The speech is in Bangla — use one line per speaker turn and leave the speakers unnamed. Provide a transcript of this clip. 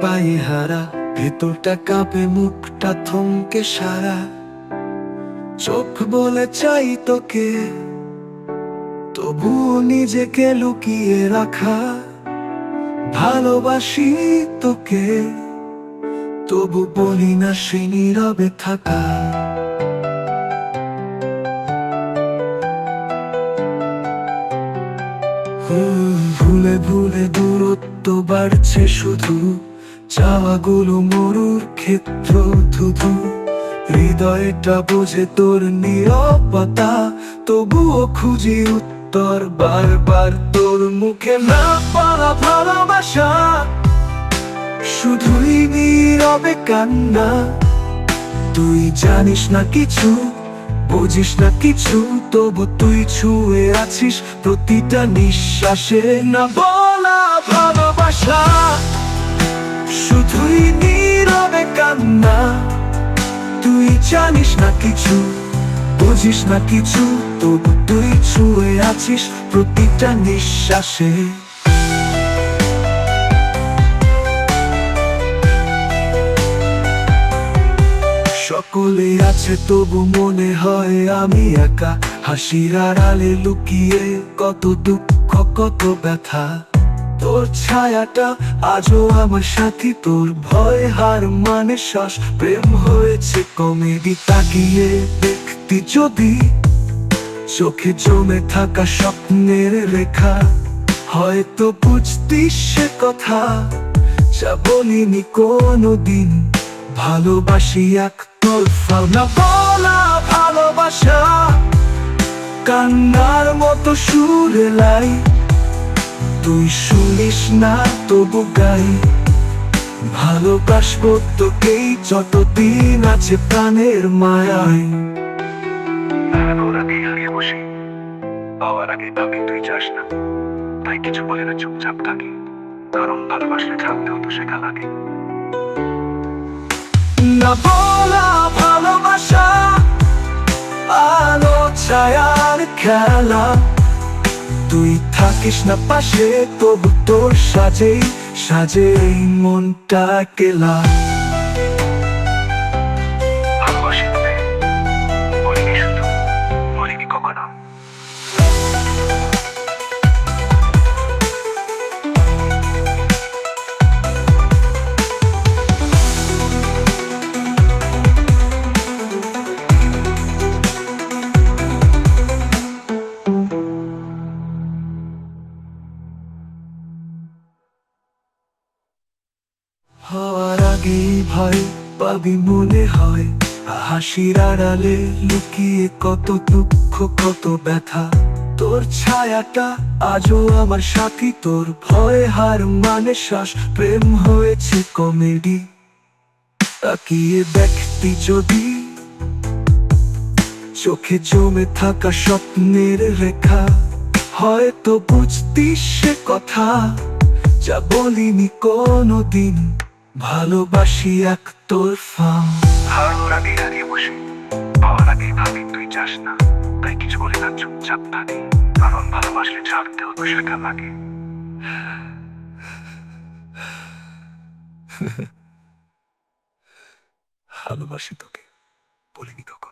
পায়ে হারা। ভেতরটা কাঁপে, মুখটা থমকে সারা। চোখ বলে চাই তোকে, তবুও নিজেকে লুকিয়ে রাখা। ভালোবাসি তোকে, তবু বলি না সে নীরবে থাকা। ভুলে ভুলে দূরত্ব বাড়ছে শুধু, চাওয়াগুলো মরুর ক্ষেত্র ধুধু। হৃদয়টা বোঝে তোর নীরবতা, তবুও খুঁজি উত্তর, বারবার তোর মুখে না পাওয়া ভালোবাসা। শুধুই নীরবে কান্না, তুই জানিস না কিছু বুঝিস না কিছু, তবু তুই ছুঁয়ে আছিস প্রতিটা নিঃশ্বাসে না বলা ভালোবাসা। শুধুই নীরবে কান্না, তুই জানিস না কিছু, বুঝিস না কিছু, তবু তুই ছুঁয়ে আছিস প্রতিটা নিঃশ্বাসে। সকলে আছে, তবু মনে হয় আমি একা। হাসির আড়ালে লুকিয়ে কত দুঃখ, কত ব্যথা। তোর ছায়াটা আজও আমার সাথী, তোর ভয় হার মানে শ্বাস। প্রেম হয়েছে কমেডি, তাকিয়ে দেখতি যদি। চোখে জমে থাকা স্বপ্নের রেখা, হয়তো বুঝতিস সে কথা। যা বলিনি কোনোদিন, ভালোবাসি এক বলা ভালোবাসা, কান্নার মতো সুরে লাই। তুই শুনিস না, তবু গাই। ভালোবাসবো তোকেই, যতদিন আছে প্রাণের মায়ায়।
ওর আগে তুই চাস না। তাই কিছু বলে না, চুপচাপ কারণ ভালোবাসলে শেখা লাগে।
না ভালোবাসা, আলো ছায়ার খেলা। তুই থাকিস না পাশে, তবু তোর সাজে সাজে মনটা কেলা হওয়ার আগেই ভয় পাবি মনে হয়। হাসির আড়ালে লুকিয়ে কত দুঃখ, কত ব্যথা। তোর ছায়াটা আজও আমার সাথী, তোর ভয় হার মানে শ্বাস। প্রেম হয়েছে কমেডি। তাকিয়ে দেখতি যদি চোখে জমে থাকা স্বপ্নের রেখা, হয়তো বুঝতিস সে কথা। যা বলিনি কোনোদিন। ভালোবাসি এক তোর ফাম
রাগে হারিয়ে বসি। পাওয়ার আগে ভাবি তুই চাস না। তাই কিছু বলে না চুপচাপ থাকি কারণ ভালোবাসলে ছাড়তেও তো সেটা লাগে।
ভালোবাসি তোকে বলিনি কখন।